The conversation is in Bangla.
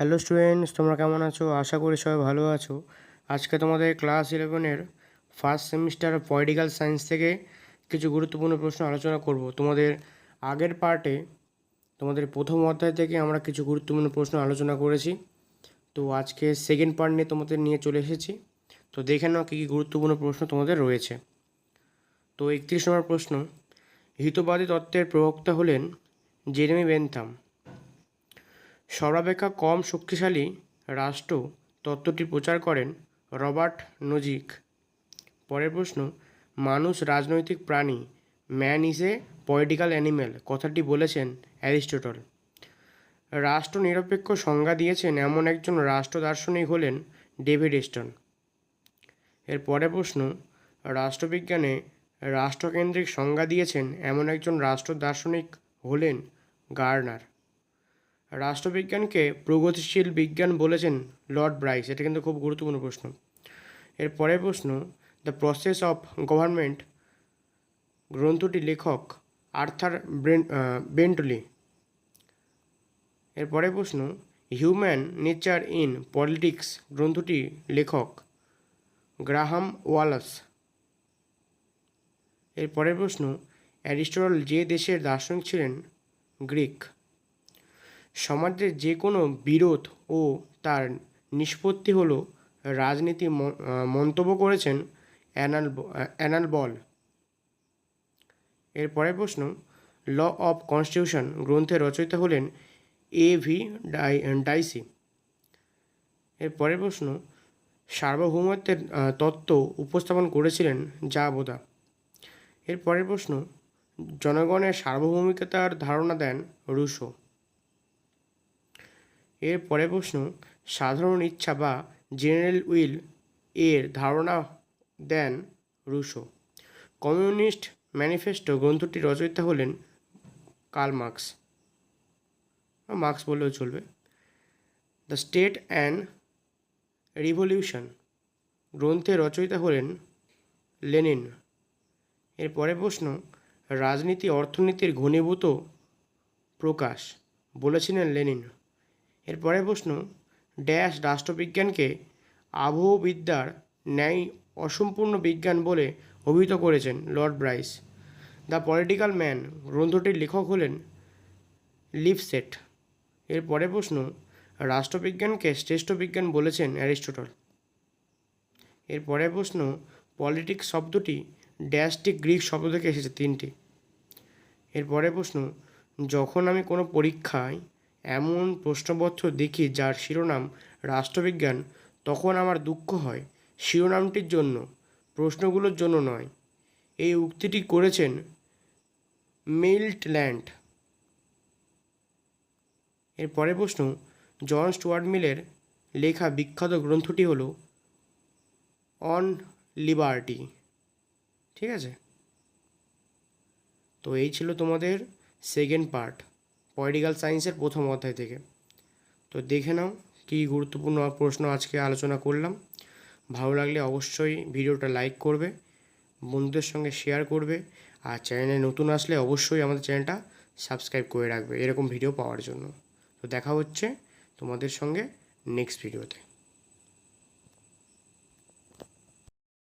হ্যালো স্টুডেন্টস তোমরা কেমন আছো? আশা করি সবাই ভালো আছো। আজকে তোমাদের ক্লাস ইলেভেনের ফার্স্ট সেমিস্টার পলিটিক্যাল সায়েন্স থেকে কিছু গুরুত্বপূর্ণ প্রশ্ন আলোচনা করব। তোমাদের আগের পার্টে তোমাদের প্রথম অধ্যায় থেকে আমরা কিছু গুরুত্বপূর্ণ প্রশ্ন আলোচনা করেছি। তো আজকে সেকেন্ড পার্ট নিয়ে তোমাদের নিয়ে চলে এসেছি। তো দেখে নাও কী কী গুরুত্বপূর্ণ প্রশ্ন তোমাদের রয়েছে। তো একত্রিশ নম্বর প্রশ্ন, হিতবাদী তত্ত্বের প্রবক্তা হলেন জেরেমি বেনথাম। সর্বাপেক্ষা কম শক্তিশালী রাষ্ট্র তত্ত্বটি প্রচার করেন রবার্ট নজিক। পরের প্রশ্ন, মানুষ, রাজনৈতিক প্রাণী man is a political animal কথাটি বলেছেন অ্যারিস্টটল। রাষ্ট্র নিরপেক্ষ সংজ্ঞা দিয়েছেন এমন একজন রাষ্ট্র দার্শনিক হলেন ডেভিড স্টন এর পরের প্রশ্ন, রাষ্ট্রবিজ্ঞানে রাষ্ট্রকেন্দ্রিক সংজ্ঞা দিয়েছেন এমন একজন রাষ্ট্র দার্শনিক হলেন গার্নার। রাষ্ট্রবিজ্ঞানকে প্রগতিশীল বিজ্ঞান বলেছেন লর্ড ব্রাইস। এটা কিন্তু খুব গুরুত্বপূর্ণ প্রশ্ন। এর পরের প্রশ্ন, দ্য প্রসেস অফ গভর্নমেন্ট গ্রন্থটি লেখক আর্থার বেন্টলি। এর পরের প্রশ্ন, হিউম্যান নেচার ইন পলিটিক্স গ্রন্থটি লেখক গ্রাহাম ওয়ালাস। এর পরের প্রশ্ন, অ্যারিস্টটল যে দেশের দার্শনিক ছিলেন, গ্রিক? সমাজের যে কোনো বিরোধ ও তার নিষ্পত্তি হলো রাজনীতি মন্তব্য করেছেন অ্যানাল অ্যানাল বল। এর পরের প্রশ্ন, ল অফ কনস্টিটিউশন গ্রন্থের রচয়িতা হলেন এ ভি ডাই, ডাইসি। এর পরের প্রশ্ন, সার্বভৌমত্বের তত্ত্ব উপস্থাপন করেছিলেন যা বোদা। এর পরের প্রশ্ন, জনগণের সার্বভৌমিকতার ধারণা দেন রুশো। এর পরের প্রশ্ন, সাধারণ ইচ্ছা বা জেনারেল উইল এর ধারণা দেন রুশো। কমিউনিস্ট ম্যানিফেস্টো গ্রন্থটি রচয়িতা হলেন কার্ল মার্কস। মার্কস বললেও চলবে। দ্য স্টেট অ্যান্ড রিভলিউশন গ্রন্থের রচয়িতা হলেন লেনিন। এর পরের প্রশ্ন, রাজনীতি, অর্থনীতির ঘনীভূত প্রকাশ বলেছিলেন লেনিন। এর পরের প্রশ্ন, ড্যাশ রাষ্ট্রবিজ্ঞানকে আবহবিদ্যার ন্যায় অসম্পূর্ণ বিজ্ঞান বলে অভিহিত করেছেন Lord Bryce. The political man, গ্রন্থটির লেখক হলেন লিপসেট এর পরের প্রশ্ন, রাষ্ট্রবিজ্ঞানকে শ্রেষ্ঠ বিজ্ঞান বলেছেন অ্যারিস্টটল। এর পরের প্রশ্ন, পলিটিক্স শব্দটি ড্যাশটি গ্রিক শব্দ থেকে এসেছে তিনটি। এর পরের প্রশ্ন, যখন আমি কোনো পরীক্ষায় এমন প্রশ্নপত্র দেখি যার শিরোনাম, রাষ্ট্রবিজ্ঞান তখন আমার দুঃখ হয়। শিরোনামটির জন্য, প্রশ্নগুলোর জন্য নয়। এই উক্তিটি করেছেন মিল্টল্যান্ড। এর পরের প্রশ্ন, জন স্টুয়ার্ট মিলের লেখা বিখ্যাত গ্রন্থটি হলো অন লিবার্টি ঠিক আছে? তো এই ছিল তোমাদের সেকেন্ড পার্ট। পলিটিক্যাল সায়েন্সের প্রথম অধ্যায় থেকে। তো দেখে নাও কী গুরুত্বপূর্ণ প্রশ্ন আজকে আলোচনা করলাম। ভালো লাগলে অবশ্যই ভিডিওটা লাইক করবে, বন্ধুদের সঙ্গে শেয়ার করবে, আর চ্যানেলে নতুন আসলে অবশ্যই আমাদের চ্যানেলটা সাবস্ক্রাইব করে রাখবে এরকম ভিডিও পাওয়ার জন্য। তো দেখা হচ্ছে তোমাদের সঙ্গে নেক্সট ভিডিওতে